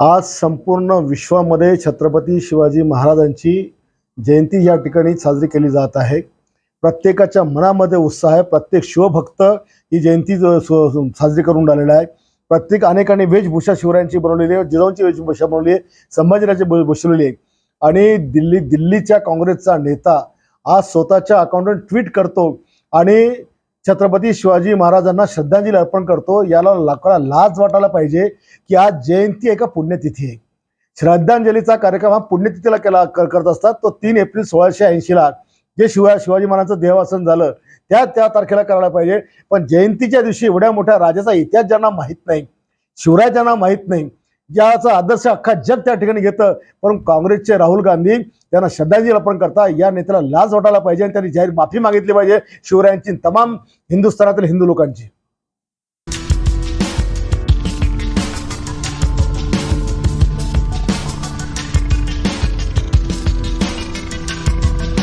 आज संपूर्ण विश्वामध्ये छत्रपती शिवाजी महाराजांची जयंती या ठिकाणी साजरी केली जात आहे. प्रत्येकाच्या मनामध्ये उत्साह आहे. प्रत्येक शिवभक्त ही जयंती साजरी करून राहिलेला आहे. प्रत्येक अनेकांनी वेशभूषा शिवरायांची बनवलेली आहे. जिजाऊंची वेशभूषा बनवली आहे. संभाजीराजे ब- बसवलेली आहे. आणि दिल्ली दिल्लीच्या काँग्रेसचा नेता आज स्वतःच्या अकाउंटवर ट्विट करतो. आणि छत्रपती शिवाजी महाराजांना श्रद्धांजली अर्पण करतो. याला लोकांना लाज वाटायला पाहिजे की आज जयंती आहे का पुण्यतिथी आहे. श्रद्धांजलीचा कार्यक्रम हा पुण्यतिथीला केला कर- करत असतात. तो तीन एप्रिल सोळाशे ऐंशीला जे शिवाय शिवाजी महाराजांचं देवासन झालं त्या त्या तारखेला करायला पाहिजे. पण जयंतीच्या दिवशी एवढ्या मोठ्या राजाचा इतिहास ज्यांना माहीत नाही शिवराय ज्यांना माहीत नाही ज्याचा आदर्श अख्खा जग त्या ठिकाणी घेतं. परंतु काँग्रेसचे राहुल गांधी त्यांना श्रद्धांजली अर्पण करता या नेत्याला लाज वाटायला पाहिजे आणि त्यांनी जाहीर माफी मागितली पाहिजे शिवरायांची तमाम हिंदुस्थानातील हिंदू लोकांची.